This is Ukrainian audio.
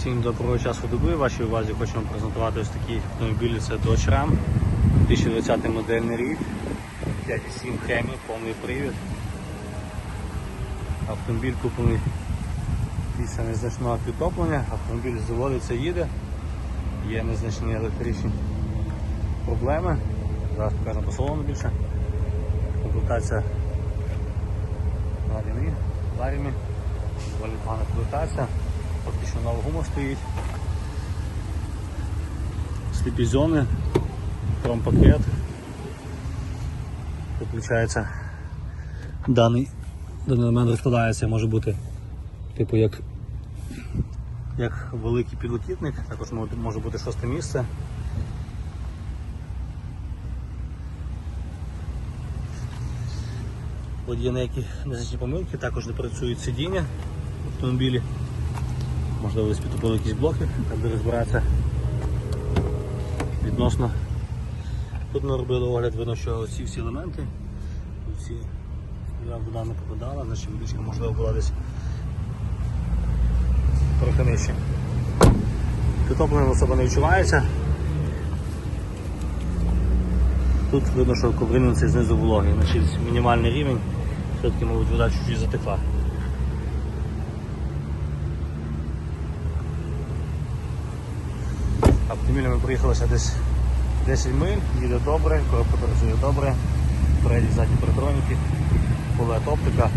Всім доброго часу доби. Вашій увазі хочу вам презентувати ось такі автомобілі. Це Dodge Ram, 2020 модельний рік, 5,7 хемі, повний привід. Автомобіль куплений після незначного підтоплення. Автомобіль заводиться, їде, є незначні електричні проблеми. Зараз покажемо по салону більше. Комплектація на рівні, доволі погана комплектація. Фактично нова гума стоїть. Сліпі зони, промпакет. Виключається даний, даний елемент розкладається, може бути типу як, як великий підлокітник, також може- бути шосте місце. От є деякі незначні помилки, також не працюють сидіння в автомобілі. Можливо, десь підтопили якісь блоки, там де розбиратися відносно. Тут ми робили огляд, видно, що ці всі елементи, всі вода не попадала, значить водичка можливо була десь трохи нижче. Підтоплення особо не відчувається. Тут видно, що ковринці знизу вологий, значить мінімальний рівень, все-таки, мабуть, вода чуть-чуть затекла. Автомобілем ми проїхалися десь 10 миль, їде добре, коробка працює добре, передні задні паратроніки, була оптика,